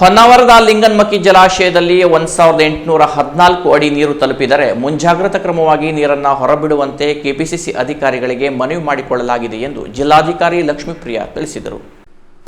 ಹೊನ್ನಾವರದ ಲಿಂಗನ್ಮಕ್ಕಿ ಜಲಾಶಯದಲ್ಲಿ ಒಂದ್ ಸಾವಿರದ ಎಂಟುನೂರ ಹದಿನಾಲ್ಕು ಅಡಿ ನೀರು ತಲುಪಿದರೆ ಮುಂಜಾಗ್ರತಾ ಕ್ರಮವಾಗಿ ನೀರನ್ನು ಹೊರಬಿಡುವಂತೆ ಕೆಪಿಸಿಸಿ ಅಧಿಕಾರಿಗಳಿಗೆ ಮನವಿ ಮಾಡಿಕೊಳ್ಳಲಾಗಿದೆ ಎಂದು ಜಿಲ್ಲಾಧಿಕಾರಿ ಲಕ್ಷ್ಮೀಪ್ರಿಯ ತಿಳಿಸಿದರು.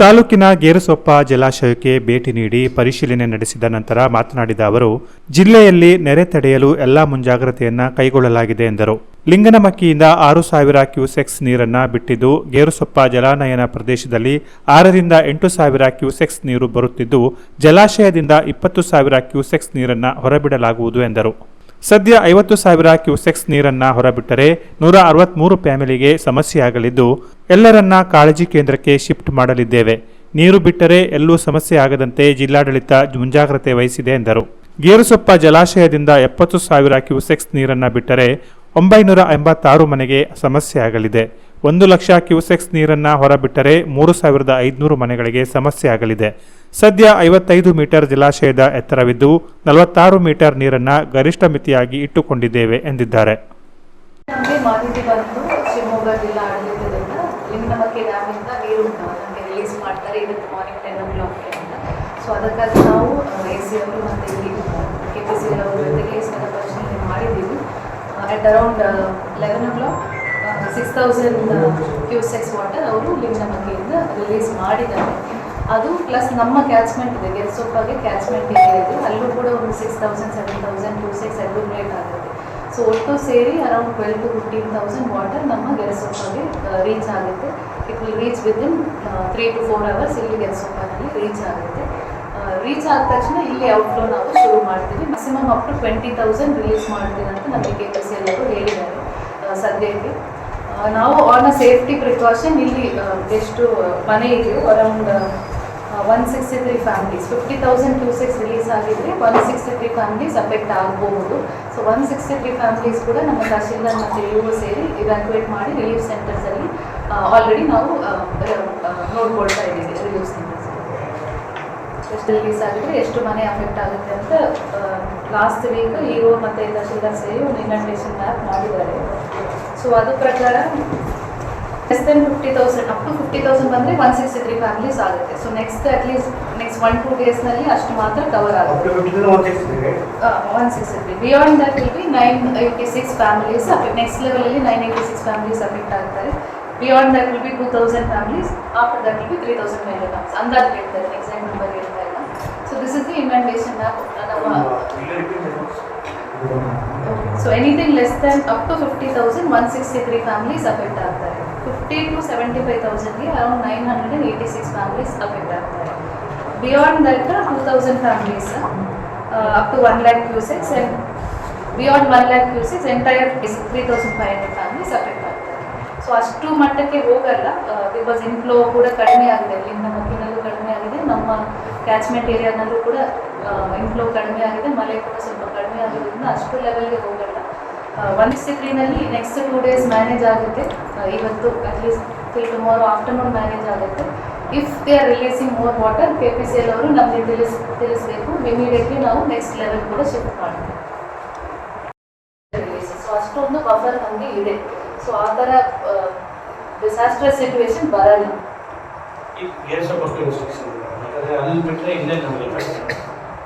ತಾಲೂಕಿನ ಗೇರುಸೊಪ್ಪ ಜಲಾಶಯಕ್ಕೆ ಭೇಟಿ ನೀಡಿ ಪರಿಶೀಲನೆ ನಡೆಸಿದ ನಂತರ ಮಾತನಾಡಿದ ಅವರು, ಜಿಲ್ಲೆಯಲ್ಲಿ ನೆರೆ ತಡೆಯಲು ಎಲ್ಲಾ ಮುಂಜಾಗ್ರತೆಯನ್ನ ಕೈಗೊಳ್ಳಲಾಗಿದೆ ಎಂದರು. ಲಿಂಗನಮಕ್ಕಿಯಿಂದ ಆರು ಸಾವಿರ ಕ್ಯೂಸೆಕ್ಸ್ ನೀರನ್ನ ಬಿಟ್ಟಿದ್ದು, ಗೇರುಸೊಪ್ಪ ಜಲಾನಯನ ಪ್ರದೇಶದಲ್ಲಿ ಆರರಿಂದ ಎಂಟು ಸಾವಿರ ಕ್ಯೂಸೆಕ್ಸ್ ನೀರು ಬರುತ್ತಿದ್ದು, ಜಲಾಶಯದಿಂದ ಇಪ್ಪತ್ತು ಸಾವಿರ ಕ್ಯೂಸೆಕ್ಸ್ ನೀರನ್ನ ಹೊರಬಿಡಲಾಗುವುದು ಎಂದರು. ಸದ್ಯ ಐವತ್ತು ಸಾವಿರ ಕ್ಯೂಸೆಕ್ಸ್ ನೀರನ್ನ ಹೊರಬಿಟ್ಟರೆ ನೂರ ಅರವತ್ಮೂರು ಫ್ಯಾಮಿಲಿಗೆ ಸಮಸ್ಯೆಯಾಗಲಿದ್ದು, ಎಲ್ಲರನ್ನ ಕಾಳಜಿ ಕೇಂದ್ರಕ್ಕೆ ಶಿಫ್ಟ್ ಮಾಡಲಿದ್ದೇವೆ. ನೀರು ಬಿಟ್ಟರೆ ಎಲ್ಲೂ ಸಮಸ್ಯೆ ಆಗದಂತೆ ಜಿಲ್ಲಾಡಳಿತ ಮುಂಜಾಗ್ರತೆ ವಹಿಸಿದೆ ಎಂದರು. ಗೇರುಸೊಪ್ಪ ಜಲಾಶಯದಿಂದ ಎಪ್ಪತ್ತು ಸಾವಿರ ಕ್ಯೂಸೆಕ್ಸ್ ನೀರನ್ನ ಬಿಟ್ಟರೆ ಒಂಬೈನೂರ ಎಂಬತ್ತಾರು ಮನೆಗೆ ಸಮಸ್ಯೆಯಾಗಲಿದೆ. ಒಂದು ಲಕ್ಷ ಕ್ಯೂಸೆಕ್ಸ್ ನೀರನ್ನ ಹೊರಬಿಟ್ಟರೆ ಮೂರು ಸಾವಿರದ ಐದುನೂರು ಮನೆಗಳಿಗೆ ಸಮಸ್ಯೆ ಆಗಲಿದೆ. ಸದ್ಯ ಐವತ್ತೈದು ಮೀಟರ್ ಜಲಾಶಯದ ಎತ್ತರವಿದ್ದು ನಲವತ್ತಾರು ಮೀಟರ್ ನೀರನ್ನ ಗರಿಷ್ಠ ಮಿತಿಯಾಗಿ ಇಟ್ಟುಕೊಂಡಿದ್ದೇವೆ ಎಂದಿದ್ದಾರೆ. Around eleven o'clock six thousand cusecs water ಅವರು ಲಿಂಗನಮಕ್ಕಿಯಿಂದ ರಿಲೀಸ್ ಮಾಡಿದ್ದಾರೆ. ಅದು ಪ್ಲಸ್ ನಮ್ಮ ಕ್ಯಾಚ್ಮೆಂಟ್ ಇದೆ. ಗೆಲ್ಸೋಪಾಗೆ ಕ್ಯಾಚ್ಮೆಂಟ್ ಏರಿಯಾ ಇದೆ. ಅಲ್ಲೂ ಕೂಡ ಒಂದು six thousand seven thousand cusecs accumulate ಆಗುತ್ತೆ. ಸೊ ಒಟ್ಟು ಸೇರಿ around twelve to fifteen thousand water ನಮ್ಮ ಗೆಲ್ಸೋಪಾಗೆ ರೀಚ್ ಆಗುತ್ತೆ. It will reach within three to four hours ಇಲ್ಲಿ ಗೆರಸೊಪ್ಪನಲ್ಲಿ ರೀಚ್ ಆಗುತ್ತೆ. ರೀಚ್ ಆದ ತಕ್ಷಣ ಇಲ್ಲಿ ಔಟ್ಫ್ಲೋ ನಾವು ಶುರು ಮಾಡ್ತೀವಿ. Maximum up to twenty thousand release ಮಾಡ್ತೀನಿ ಅಂತ ನಮಗೆ ಕೆ ಪಿ ಸಿ ಎಲ್ಲರೂ ಹೇಳಿದ್ದಾರೆ. ಆ, ಸದ್ಯಕ್ಕೆ. ನಾವು ಆನ್ ಅ ಸೇಫ್ಟಿ ಪ್ರಿಕಾಷನ್ ಇಲ್ಲಿ ಎಷ್ಟು ಮನೆ ಇದೆಯೋ around one sixty three families fifty thousand cusecs release ಆಗಿದ್ರೆ one sixty three families affect ಆಗಬಹುದು. So one sixty three families ಕೂಡ ನಮ್ಮ ತಹಶೀಲ್ದಾರ್ ಮತ್ತು ಇವು ಸೇರಿ ಇವ್ಯಾಕ್ಯುವೇಟ್ ಮಾಡಿ ರಿಲೀಫ್ ಸೆಂಟರ್ಸಲ್ಲಿ ಆಲ್ರೆಡಿ ನಾವು ಆ, ಆ, ನೋಡ್ಕೊಳ್ತಾ ಇದ್ದೀವಿ ರಿಲೀಫ್ ಸೆಂಟರ್ಸ್ ಎಷ್ಟು ರಿಲೀಸ್ ಆಗಿದ್ರೆ ಎಷ್ಟು ಮನೆ ಅಫೆಕ್ಟ್ ಆಗುತ್ತೆ ಅಂತ ಲಾಸ್ಟ್ ವೀಕ್ ಇಒ ಮತ್ತೆ ತಹಶೀಲ್ದಾರ್ ಸೇರಿ ಒಂದು ಇನ್ವೆಂಟೇಷನ್ ಮ್ಯಾಪ್ ಮಾಡಿದ್ದಾರೆ. ಸೊ ಅದು ಪ್ರಕಾರ less than fifty thousand up to fifty thousand ಬಂದರೆ ಒನ್ ಸಿಕ್ಸ್ಟಿ ತ್ರೀ ಫ್ಯಾಮಿಲೀಸ್ ಆಗುತ್ತೆ so next at least next one two ಡೇಸ್ನಲ್ಲಿ ಅಷ್ಟು ಮಾತ್ರ ಕವರ್ ಆಗುತ್ತೆ. One sixty three beyond that will be nine eighty six families next ಲೆವೆಲಲ್ಲಿ nine eighty six families affect ಆಗ್ತಾರೆ. Beyond that will be two thousand families after that will be three thousand ಮೇಲೆ ಅಂದಾಜು ಹೇಳ್ತಾರೆ exact number ಹೇಳ್ತಾ ಇಲ್ಲ so this is the inundation map ನಮ್ಮ so anything less than up to fifty thousand one sixty three families affect ಆಗ್ತಾರೆ fifty to seventy five ತೌಸಂಡ್ಗೆ around nine hundred and eighty six families affect ಆಗ್ತಾರೆ beyond that two thousand families up to one lakh cusecs and beyond one lakh cusecs entire three thousand five hundred families affect ಆಗ್ತಾರೆ so ಅಷ್ಟು ಮಟ್ಟಕ್ಕೆ ಹೋಗಲ್ಲ. Because inflow ಕೂಡ ಕಡಿಮೆ ಆಗಿದೆ. ಇಲ್ಲಿಂದ ಮಕ್ಕಿನಲ್ಲೂ ಕಡಿಮೆ ಆಗಿದೆ. ನಮ್ಮ ಕ್ಯಾಚ್ಮೆಂಟ್ ಏರಿಯಾನಲ್ಲೂ ಕೂಡ ಇನ್ಫ್ಲೋ ಕಡಿಮೆ ಆಗಿದೆ. ಮಳೆ ಕೂಡ ಸ್ವಲ್ಪ ಕಡಿಮೆ ಆಗಿರೋದ್ರಿಂದ ಅಷ್ಟು ಲೆವೆಲ್ಗೆ ಹೋಗಲ್ಲ. ಒನ್ ಸಿಕ್ಲಿನಲ್ಲಿ ನೆಕ್ಸ್ಟ್ ಟೂ ಡೇಸ್ ಮ್ಯಾನೇಜ್ ಆಗುತ್ತೆ. ಇವತ್ತು at least till tomorrow afternoon manage ಆಗುತ್ತೆ. If they are releasing more water K P C L ಅವರು ನಮಗೆ ತಿಳಿಸ್, ತಿಳಿಸ್ಬೇಕು. ಇಮಿಡಿಯೇಟ್ಲಿ ನಾವು ನೆಕ್ಸ್ಟ್ ಲೆವೆಲ್ ಕೂಡ ಶಿಫ್ಟ್ ಮಾಡ್ತೀವಿ. ಸೊ ಅಷ್ಟೊಂದು ಬಫರ್ ನಮಗೆ ಇದೆ. ಸೊ ಆ ಥರ ಡಿಸಾಸ್ಟರ್ ಸಿಚುವೇಶನ್ ಬರಲ್ಲ. ಅಲ್ಲಿ ಬಿಟ್ಟರೆ ಇಲ್ಲೇ ನಮಗೆ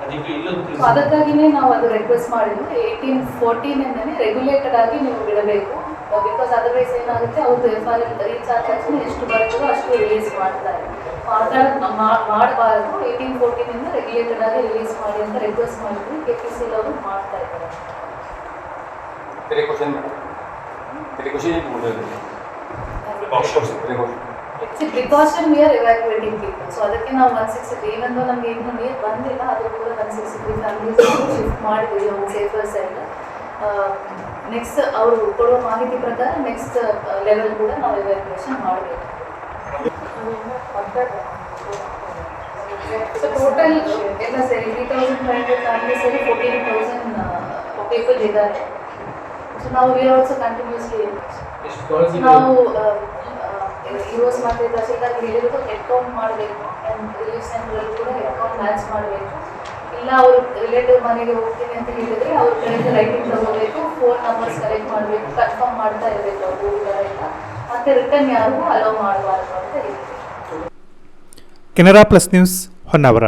ಅದಕ್ಕೆ ಇಲ್ಲೂ ಅದಕ್ಕಾಗಿನೇ ನಾವು ಅದು ರಿಕ್ವೆಸ್ಟ್ ಮಾಡಿದ್ವಿ. ಏಯ್ಟೀನ್ ಫೋರ್ಟೀನಿಂದನೇ ರೆಗ್ಯುಲೇಟೆಡ್ ಆಗಿ ನೀವು ಬಿಡಬೇಕು. ಬಿಕಾಸ್ ಅದರ್ವೈಸ್ ಏನಾಗುತ್ತೆ ಅವ್ರದ್ದು ಎಫ್ ಆರ್ ಎಲ್ ರೀಚ್ ಆದ ತಕ್ಷಣ ಎಷ್ಟು ಬರ್ತದೋ ಅಷ್ಟು ರಿಲೀಸ್ ಮಾಡ್ತಾರೆ ಆ ಥರ ಮಾಡಬಾರ್ದು. ಏಯ್ಟೀನ್ ಫೋರ್ಟೀನಿಂದ ರೆಗ್ಯುಲೇಟೆಡ್ ಆಗಿ ರಿಲೀಸ್ ಮಾಡಿ ಅಂತ ರಿಕ್ವೆಸ್ಟ್ ಮಾಡಿದ್ವಿ. ಕೆ ಪಿ ಸಿ ಅವರು ಮಾಡ್ತಾ ಇದ್ದಾರೆ Precaution is more than Precaution. Precaution we are evacuating people so ಅದಕ್ಕೆ ನಾವು ಒನ್ ಸಿಕ್ಸ್ ನಮಗೆ ನಮ್ಗೆ ಇನ್ನೂ ನೀರು ಬಂದಿಲ್ಲ ಅದು ಕೂಡ ಒನ್ ಸಿಕ್ಸ್ ಫ್ಯಾಮಿಲಿ ಶಿಫ್ಟ್ ಮಾಡಿದ್ವಿ ಒಂದು ಸೇಫರ್ ಸೈಡ್ ನೆಕ್ಸ್ಟ್ ಅವರು ಕೊಡುವ ಮಾಹಿತಿ ಪ್ರಕಾರ ನೆಕ್ಸ್ಟ್ ಲೆವೆಲ್ ಕೂಡ ನಾವು ಎವ್ಯಾಕ್ಯುಯೇಷನ್ ಮಾಡಬೇಕು. ಸೊ ಟೋಟಲ್ ಎಲ್ಲ ಸೇರಿ three thousand five hundred family ಸೇರಿ ಫೋರ್ಟೀನ್ ತೌಸಂಡ್ ಪೀಪಲ್ ಇದ್ದಾರೆ. ಸೊ ನಾವು ವಿ ಆಲ್ಸೋ ಕಂಟಿನ್ಯೂಸ್ಲಿ ನಾವು ಹೀರೋಸ್ ಮತ್ತೆ ತಹಸೀಲ್ದಾರ್ ಹೇಳಿದ್ರು ಹೆಡ್ ಕೌಂಟ್ ಮಾಡಬೇಕು. ರಿಲೀಫ್ ಸೆಂಟ್ರಲ್ಲಿ ಕೂಡ ಹೆಡ್ ಕೌಂಟ್ ಮ್ಯಾಚ್ ಮಾಡಬೇಕು. ಇಲ್ಲ ಅವ್ರ ರಿಲೇಟಿವ್ ಮನೆಗೆ ಹೋಗ್ತೀನಿ ಅಂತ ಹೇಳಿದ್ರೆ ಅವ್ರ ಕಡೆಯಿಂದ ರೈಟಿಂಗ್ ತಗೋಬೇಕು ಫೋನ್ ನಂಬರ್ಸ್ ಕಲೆಕ್ಟ್ ಮಾಡಬೇಕು ಕನ್ಫರ್ಮ್ ಮಾಡ್ತಾ ಇರಬೇಕು ಅವರು ಹೋಗಿದಾರೆಲ್ಲ ಮತ್ತೆ ರಿಟರ್ನ್ ಯಾರಿಗೂ ಅಲೋ ಮಾಡಬಾರ್ದು ಅಂತ ಹೇಳಿ ಕೆನರಾ ಪ್ಲಸ್ ನ್ಯೂಸ್ ಹೊನ್ನಾವರ.